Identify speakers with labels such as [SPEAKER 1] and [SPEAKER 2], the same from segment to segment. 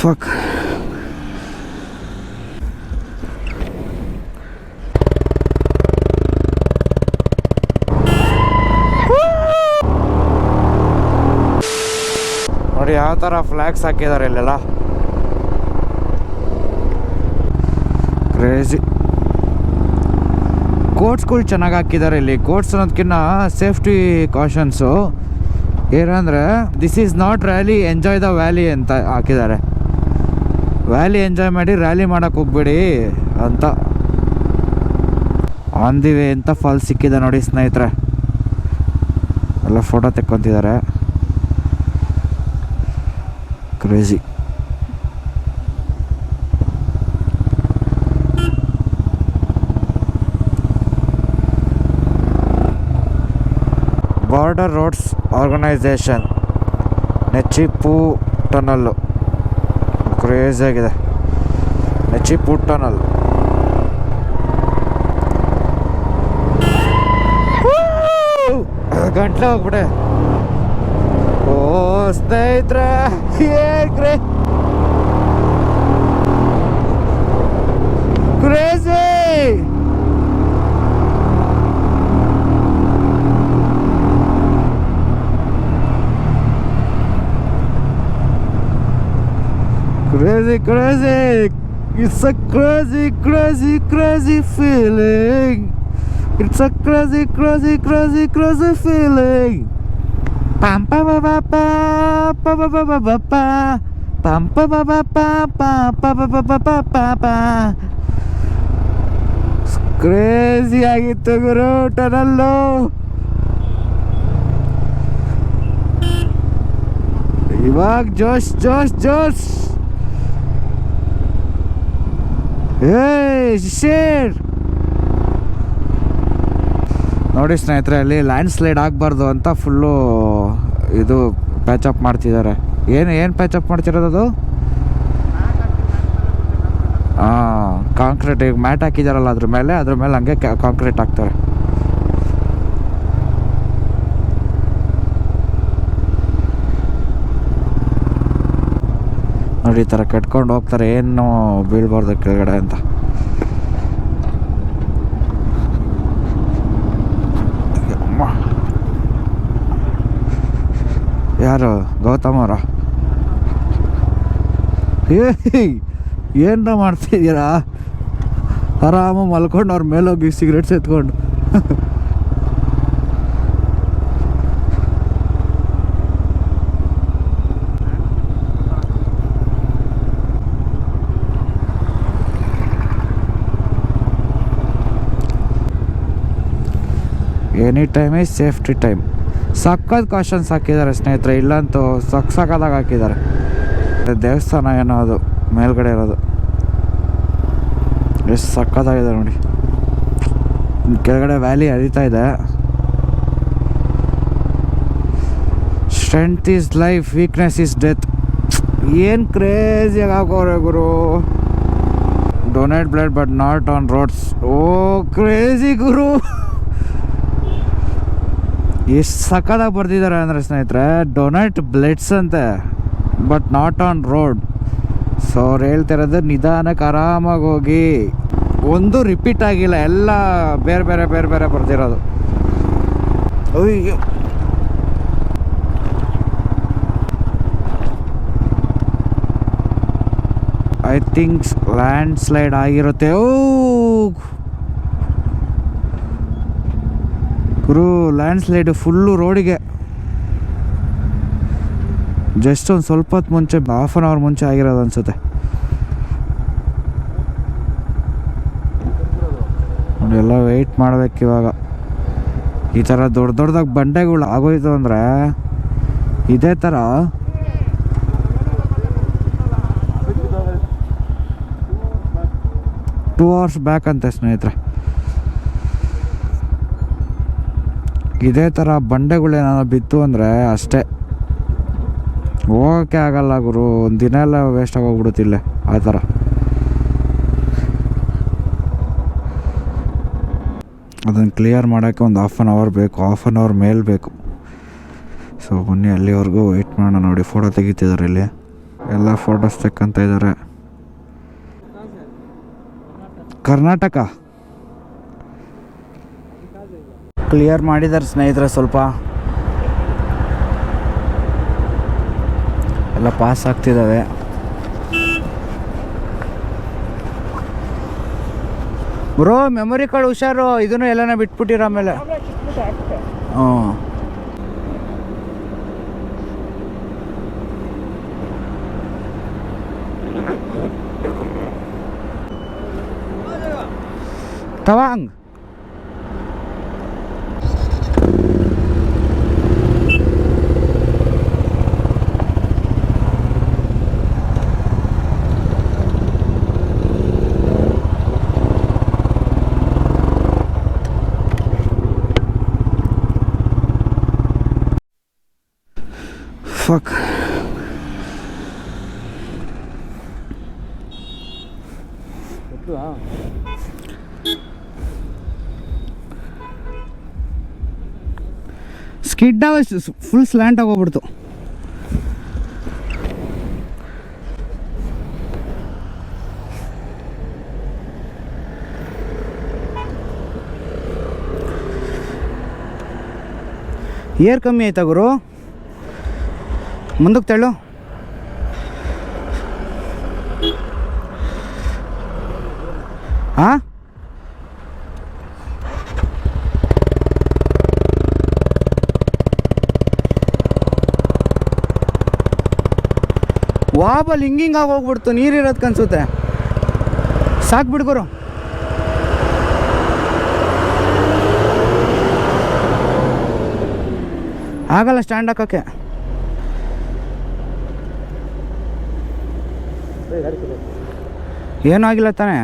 [SPEAKER 1] Fuck ನೋಡಿ ಯಾವ ಥರ ಫ್ಲ್ಯಾಗ್ಸ್ ಹಾಕಿದ್ದಾರೆ ಇಲ್ಲೆಲ್ಲ? ಕ್ರೇಜಿ ಕೋಟ್ಸ್ಗಳು ಚೆನ್ನಾಗಿ ಹಾಕಿದ್ದಾರೆ ಇಲ್ಲಿ. ಕೋಟ್ಸ್ ಅನ್ನೋದಕ್ಕಿಂತ ಸೇಫ್ಟಿ ಕಾಷನ್ಸು ಏನಂದರೆ this is not rally enjoy the valley ಅಂತ ಹಾಕಿದ್ದಾರೆ ವ್ಯಾಲಿ ಎಂಜಾಯ್ ಮಾಡಿ ರ್ಯಾಲಿ ಮಾಡೋಕೆ ಹೋಗ್ಬೇಡಿ ಅಂತ. ಆನ್ ದಿ ವೇ ಅಂತ ಫಾಲ್ ಸಿಕ್ಕಿದೆ ನೋಡಿ ಸ್ನೇಹಿತರೆ. ಎಲ್ಲ photo ತೆಕ್ಕೊತಿದ್ದಾರೆ. Crazy border roads organisation Nechiphu tunnel crazy ಆಗಿದೆ. ನೆಚ್ಚಿಪು ಟನಲ್ ಗಂಟ್ಲೆ ಹೋಗ್ಬಿಡೆ ಓ ಸ್ನೇಹಿತರೆ ಏನ್ ಕ್ರೇ Crazy, crazy. It's a crazy, crazy, crazy feeling. It's a crazy, crazy, crazy, crazy feeling. Pam pa pa pa pa pa pa pa pa pa pa pam pa pa pa pa pa pa pa pa pa pa pa pa crazy ಆಗಿತ್ತು ಗುರು tunnel ಇವಾಗ ಜೋಶ್ ಜೋಶ್ ಜೋಶ್ ಏ share ನೋಡಿ ಸ್ನೇಹಿತರೆ, ಅಲ್ಲಿ land slide ಆಗಬಾರ್ದು ಅಂತ full ಇದು ಪ್ಯಾಚಪ್ ಮಾಡ್ತಿದ್ದಾರೆ. ಏನು ಏನು ಪ್ಯಾಚಪ್ ಮಾಡ್ತಿರೋದು ಕಾಂಕ್ರೀಟ್ ಈಗ ಮ್ಯಾಟ್ ಹಾಕಿದಾರಲ್ಲ ಅದ್ರ ಮೇಲೆ ಅದ್ರ ಮೇಲೆ ಹಂಗೆ ಕಾಂಕ್ರೀಟ್ ಹಾಕ್ತಾರೆ. ನೋಡಿ ಈ ಥರ ಕಟ್ಕೊಂಡು ಹೋಗ್ತಾರೆ, ಏನು ಬೀಳ್ಬಾರ್ದು ಕೆಳಗಡೆ ಅಂತ. ಯಾರು? ಗೌತಮ್ ಅವರ? ಏನ ಮಾಡ್ತಿದ್ದೀರಾ? ಆರಾಮ ಮಲ್ಕೊಂಡು ಅವ್ರ ಮೇಲೆ ಹೋಗಿ ಸಿಗರೇಟ್ಸ್ ಎತ್ಕೊಂಡು. Any time is safety time ಸಕ್ಕತ್ ಕಾಶನ್ಸ್ ಹಾಕಿದ್ದಾರೆ ಸ್ನೇಹಿತರೆ, ಇಲ್ಲಂತೂ ಸಕ್ ಸಕ್ಕದಾಗ ಹಾಕಿದ್ದಾರೆ. ದೇವಸ್ಥಾನ ಏನೋ ಅದು, ಮೇಲ್ಗಡೆ ಇರೋದು. ಎಷ್ಟು ಸಕ್ಕತ್ತಾಗಿದೆ ನೋಡಿ. ಕೆಳಗಡೆ ವ್ಯಾಲಿ ಹರಿತಾ ಇದೆ. Strength is life weakness is death ಏನು ಕ್ರೇಜಿಯಾಗಿ ಹಾಕೋರೆ ಗುರು. Donate blood but not on roads O crazy ಗುರು. ಎಷ್ಟು ಸಕ್ಕದಾಗಿ ಬರ್ತಿದ್ದಾರೆ ಅಂದರೆ ಸ್ನೇಹಿತರೆ ಡೊನಟ್ ಬ್ಲೆಡ್ಸ್ ಅಂತೆ but not on road so ಅವ್ರು ಹೇಳ್ತಿರೋದು ನಿಧಾನಕ್ಕೆ ಆರಾಮಾಗಿ ಹೋಗಿ. ಒಂದು ರಿಪೀಟ್ ಆಗಿಲ್ಲ ಎಲ್ಲ ಬೇರೆ ಬೇರೆ ಬೇರೆ ಬೇರೆ ಬರ್ತಿರೋದು ಅಯ್ಯೋ. ಐ ಥಿಂಕ್ಸ್ ಲ್ಯಾಂಡ್ ಸ್ಲೈಡ್ ಆಗಿರುತ್ತೆ. ಓ ಗುರು ಲ್ಯಾಂಡ್ ಸ್ಲೈಡ್ ಫುಲ್ಲು ರೋಡಿಗೆ ಜಸ್ಟ್ ಒಂದು ಸ್ವಲ್ಪ ಹೊತ್ತು ಮುಂಚೆ ಹಾಫ್ ಆನ್ ಅವರ್ ಮುಂಚೆ ಆಗಿರೋದು ಅನ್ಸುತ್ತೆ. ಎಲ್ಲ ವೆಯ್ಟ್ ಮಾಡ್ಬೇಕು ಇವಾಗ. ಈ ಥರ ದೊಡ್ಡ ದೊಡ್ಡದಾಗಿ ಬಂಡೆಗಳು ಆಗೋಯ್ತು ಅಂದರೆ, ಇದೇ ಥರ ಟೂ ಅವರ್ಸ್ ಬ್ಯಾಕ್ ಅಂತೆ ಸ್ನೇಹಿತರೆ. ಇದೇ ಥರ ಬಂಡೆಗಳೇನಾದ್ರು ಬಿತ್ತು ಅಂದರೆ ಅಷ್ಟೇ. ಹೋಗೋಕ್ಕೆ ಆಗಲ್ಲ ಗುರು, ಒಂದು ದಿನ ಎಲ್ಲ ವೇಸ್ಟ್ ಆಗೋಗ್ಬಿಡುತ್ತಿಲ್ಲ ಆ ಥರ ಅದನ್ನು ಕ್ಲಿಯರ್ ಮಾಡೋಕ್ಕೆ ಒಂದು ಹಾಫ್ ಆನ್ ಅವರ್ ಬೇಕು ಹಾಫ್ ಆನ್ ಅವರ್ ಮೇಲೆ ಬೇಕು. ಸೊ ಬನ್ನಿ ಅಲ್ಲಿವರೆಗೂ ವೆಯ್ಟ್ ಮಾಡೋಣ ನೋಡಿ ಫೋಟೋ ತೆಗಿತಿದ್ದಾರೆ ಇಲ್ಲಿ. ಎಲ್ಲ ಫೋಟೋಸ್ ತೆಕ್ಕಂತ ಇದ್ದಾರೆ. ಕರ್ನಾಟಕ. ಕ್ಲಿಯರ್ ಮಾಡಿದ್ದಾರೆ ಸ್ನೇಹಿತರೆ ಸ್ವಲ್ಪ. ಎಲ್ಲ ಪಾಸ್ ಆಗ್ತಿದ್ದಾವೆ ಬ್ರೋ ಮೆಮೊರಿ ಕಾರ್ಡ್ ಹುಷಾರು. ಇದನ್ನು ಎಲ್ಲನ ಬಿಟ್ಬಿಟ್ಟಿರ ಆಮೇಲೆ. ಹ್ಞೂ Tawang. Fuck. Skid full slant ಆಗೋಗ್ಬಿಡ್ತು air ಕಮ್ಮಿ ಆಯ್ತಾ ಗುರು ಮುಂದಕ್ಕೆ ತೆಳ್ಳು ಹಾಂ ಲಿಂಗಿಂಗ್ ಆಗಿ ಹೋಗ್ಬಿಡ್ತು ನೀರಿರೋದಕ್ಕೆ ಕನ್ಸುತ್ತೆ. ಸಾಕು ಬಿಡ್ಗೋರು ಆಗಲ್ಲ ಸ್ಟ್ಯಾಂಡ್ ಹಾಕೋಕ್ಕೆ. ಏನೂ ಆಗಿಲ್ಲ ತಾನೇ?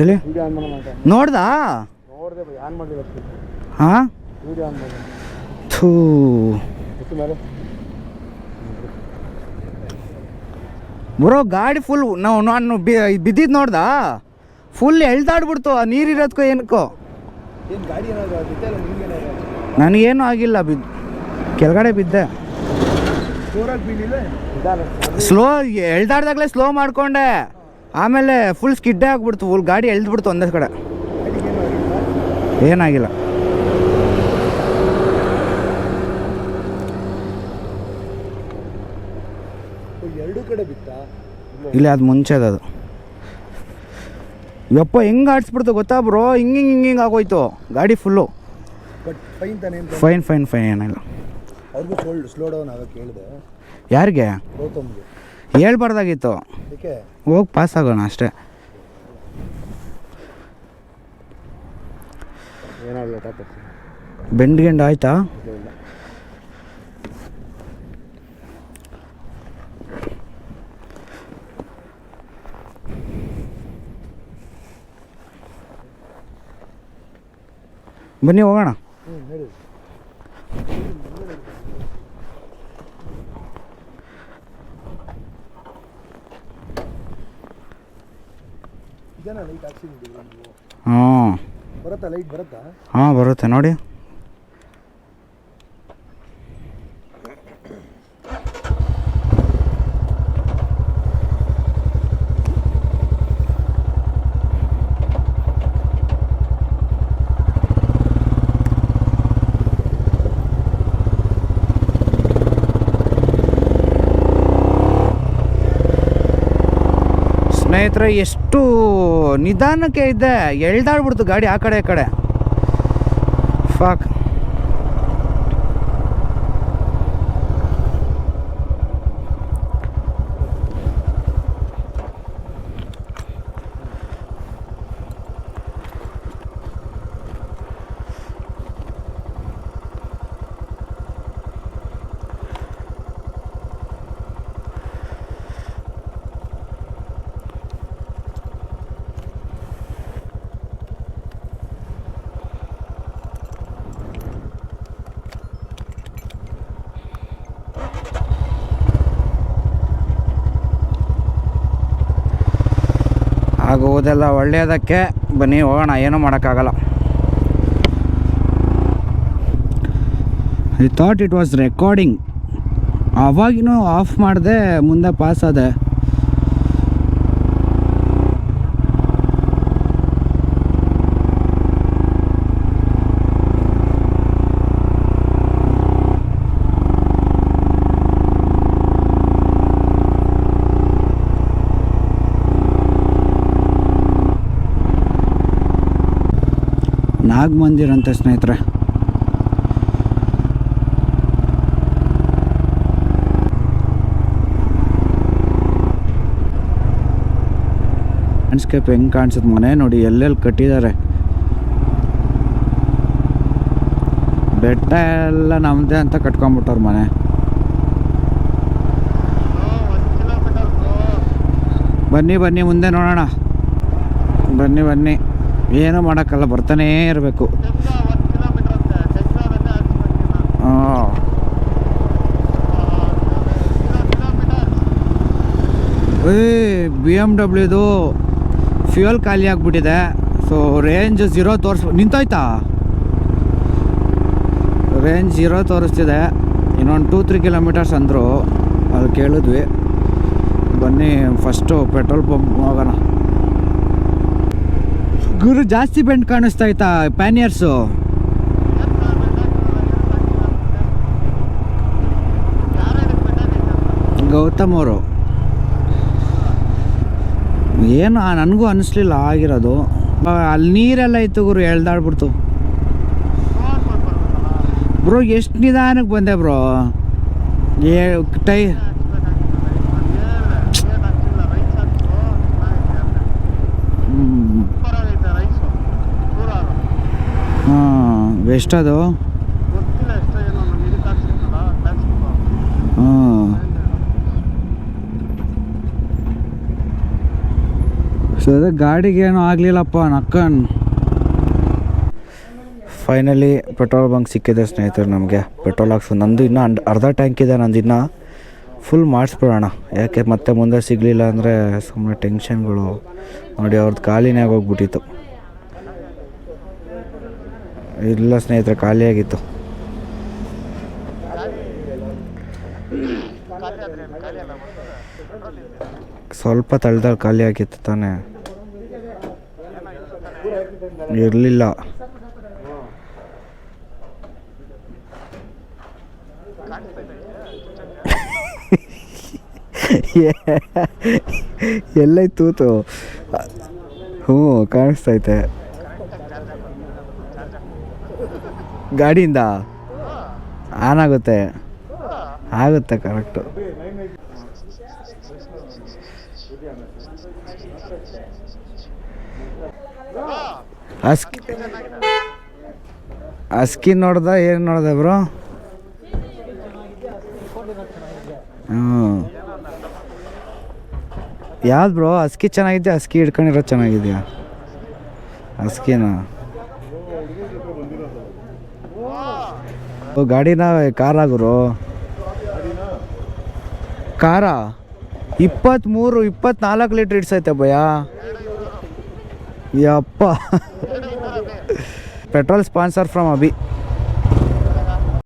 [SPEAKER 1] ಎಲ್ಲಿ? ನೋಡ್ದ? ಹಾಂ? ಥೂ. ಬರೋ ಗಾಡಿ ಫುಲ್ ನಾವು ನಾನು ಬಿದ್ದಿದ್ದು ನೋಡ್ದಾ? ಫುಲ್ ಎಳ್ದಾಡ್ಬಿಡ್ತು ಆ ನೀರಿರೋದಕ್ಕೋ ಏನಕ್ಕೋ.
[SPEAKER 2] ಏನು ಗಾಡಿ ಏನಾದ್ರು ಆಗುತ್ತೆ ಅಲ್ಲ ನಿಮ್ಗೆ ಏನಾದ್ರು
[SPEAKER 1] ನನಗೇನು ಆಗಿಲ್ಲ ಬಿದ್ದು ಕೆಳಗಡೆ ಬಿದ್ದೆ. ಸ್ಲೋ ಎಳ್ದಾಡ್ದಾಗಲೇ ಸ್ಲೋ ಮಾಡ್ಕೊಂಡೆ. ಆಮೇಲೆ ಫುಲ್ ಸ್ಕಿಡ್ಡೇ ಆಗ್ಬಿಡ್ತು ಫುಲ್ ಗಾಡಿ ಎಳ್ದ್ಬಿಡ್ತು ಒಂದೇ ಕಡೆ. ಏನಾಗಿಲ್ಲ.
[SPEAKER 2] ಇಲ್ಲ
[SPEAKER 1] ಅದು ಮುಂಚೆ ಅದು ಯಪ್ಪ ಹೆಂಗೆ ಆಡಿಸ್ಬಿಡ್ತು ಗೊತ್ತಾ ಬ್ರೋ? ಹಿಂಗಿಂಗ್ ಹಿಂಗೆ ಹಿಂಗೆ ಆಗೋಯ್ತು. ಗಾಡಿ
[SPEAKER 2] full fine
[SPEAKER 1] fine fine fine ಏನಿಲ್ಲ.
[SPEAKER 2] ಅವ್ರಿಗೂ ಸೋಲ್ಡ್ ಸ್ಲೋ ಡೌನ್ ಆಗಕ್ಕೆ ಹೇಳಿದೆ.
[SPEAKER 1] ಯಾರಿಗೆ?
[SPEAKER 2] ಗೌತಮ್ಗೆ.
[SPEAKER 1] ಹೇಳ್ಬಾರ್ದಾಗಿತ್ತು.
[SPEAKER 2] ಅದಕ್ಕೆ
[SPEAKER 1] ಹೋಗಿ ಪಾಸ್ ಆಗೋಣ ಅಷ್ಟೇ.
[SPEAKER 2] ಏನಾಗಲ್ಲ ಟಾಪ್
[SPEAKER 1] ಬೆಂಡ್ ಗೆಂಡ್ ಆಯ್ತಾ? ಬನ್ನಿ ಹೋಗೋಣ
[SPEAKER 2] ಹ್ಞೂ ಹೇಳಿ ಲೈಟ್ ಹಾಕ್ಸಿದ್ದೀವಿ
[SPEAKER 1] ಹಾಂ
[SPEAKER 2] ಬರುತ್ತಾ ಲೈಟ್ ಬರುತ್ತಾ?
[SPEAKER 1] ಹಾಂ ಬರುತ್ತೆ. ನೋಡಿ. ಸ್ನೇಹಿತರೆ ಎಷ್ಟು ನಿಧಾನಕ್ಕೆ ಇದ್ದೆ ಎಳ್ದಾಡ್ಬಿಡ್ತು ಗಾಡಿ ಆ ಕಡೆ ಈ ಕಡೆ. ಫಾಕ್ ಆಗುವುದೆಲ್ಲ ಒಳ್ಳೆಯದಕ್ಕೆ ಬನ್ನಿ, ಹೋಗೋಣ, ಏನೂ ಮಾಡೋಕ್ಕಾಗಲ್ಲ. I thought it was recording ಅವಾಗಿನೂ off ಮಾಡಿದೆ, ಮುಂದೆ ಪಾಸ್ ಆದೆ. ನಾಗ್ ಮಂದಿರ ಅಂತ ಸ್ನೇಹಿತರೆ. ಲ್ಯಾಂಡ್ಸ್ಕೇಪ್ ಹೆಂಗೆ ಕಾಣಿಸುತ್ತೆ ಮನೆ ನೋಡಿ, ಎಲ್ಲೆಲ್ಲಿ ಕಟ್ಟಿದ್ದಾರೆ. ಬೆಟ್ಟ ಎಲ್ಲ ನಮ್ಮದೇ ಅಂತ ಕಟ್ಕೊಂಬಿಟ್ಟವ್ರ ಮನೆ. ಬನ್ನಿ ಬನ್ನಿ, ಮುಂದೆ ನೋಡೋಣ. ಬನ್ನಿ ಬನ್ನಿ. ಏನೂ ಮಾಡೋಕ್ಕಲ್ಲ, ಬರ್ತಾನೇ ಇರಬೇಕು. ಹಾಂ ಏ ಬಿ ಎಂ ಡಬ್ಲ್ಯೂದು ಫ್ಯೂಯಲ್ ಖಾಲಿ ಆಗಿಬಿಟ್ಟಿದೆ. ಸೊ ರೇಂಜ್ ಝೀರೋ ತೋರಿಸ್, ನಿಂತೋಯ್ತಾ? ರೇಂಜ್ ಝೀರೋ ತೋರಿಸ್ತಿದೆ. ಇನ್ನೊಂದು ಟೂ ತ್ರೀ ಕಿಲೋಮೀಟರ್ಸ್ ಅಂದರು. ಅದು ಕೇಳಿದ್ವಿ. ಬನ್ನಿ ಫಸ್ಟು ಪೆಟ್ರೋಲ್ ಪಂಪ್ ಹೋಗೋಣ. ಗುರು ಜಾಸ್ತಿ ಬೆಂಡ್ ಕಾಣಿಸ್ತಾ ಪ್ಯಾನಿಯರ್ಸು ಗೌತಮ್ ಅವರು. ಏನು ನನಗೂ ಅನಿಸ್ಲಿಲ್ಲ ಆಗಿರೋದು. ಅಲ್ಲಿ ನೀರೆಲ್ಲ ಇತ್ತು ಗುರು, ಎಳ್ದಾಡ್ಬಿಡ್ತು. ಬ್ರೋ, ಎಷ್ಟು ನಿಧಾನಕ್ಕೆ ಬಂದೆ ಬ್ರೋ? ಏ, ಟೈ ಎಷ್ಟದು? ಅದು ಸೊ ಅದೇ ಗಾಡಿಗೆ ಏನು ಆಗಲಿಲ್ಲಪ್ಪ ನಕ್ಕನ್. ಫೈನಲಿ ಪೆಟ್ರೋಲ್ ಬಂಕ್ ಸಿಕ್ಕಿದೆ ಸ್ನೇಹಿತರು ನಮಗೆ. ಪೆಟ್ರೋಲ್ ಹಾಕ್ಸು. ನಂದು ಇನ್ನೂ ಅಂಡ್ ಅರ್ಧ ಟ್ಯಾಂಕ್ ಇದೆ ನಂದು ಇನ್ನೂ. ಫುಲ್ ಮಾಡಿಸ್ಬಿಡೋಣ. ಯಾಕೆ ಮತ್ತೆ ಮುಂದೆ ಸಿಗಲಿಲ್ಲ ಅಂದರೆ ಸುಮ್ಮನೆ ಟೆನ್ಷನ್ಗಳು ನೋಡಿ ಅವ್ರದ್ದು ಖಾಲಿನೇ ಆಗೋಗ್ಬಿಟ್ಟಿತ್ತು. ಇಲ್ಲ ಸ್ನೇಹಿತರೆ ಖಾಲಿಯಾಗಿತ್ತು. ಸ್ವಲ್ಪ ತಳ್ದಲ್ಲಿ ಖಾಲಿ ಆಗಿತ್ತು ತಾನೆ. ಇರಲಿಲ್ಲ. ಎಲ್ಲ ತೂತು? ಹ್ಞೂ ಕಾಣಿಸ್ತೈತೆ ಗಾಡಿಯಿಂದ ಆನ್ ಆಗುತ್ತೆ. ಆಗುತ್ತೆ ಕರೆಕ್ಟು ಅಸ್ಕಿ ಅಸ್ಕಿ ನೋಡ್ದ, ಏನು ನೋಡ್ದೆ ಬ್ರೋ? ಹ್ಞೂ ಯಾವ್ದು ಬ್ರೋ? ಅಸ್ಕಿ ಚೆನ್ನಾಗಿದ್ಯಾ? ಅಸ್ಕಿ ಹಿಡ್ಕೊಂಡಿರೋದು ಚೆನ್ನಾಗಿದೆಯಾ? ಅಸ್ಕಿನ ಗಾಡಿನ ಕಾರಾ ಗುರು ಕಾರಾ? ಇಪ್ಪತ್ತ್ಮೂರು ಇಪ್ಪತ್ನಾಲ್ಕು ಲೀಟ್ರ್ ಇಡ್ಸೈತೆ ಭಯ ಯಪ್ಪ. Petrol sponsor from Abhi.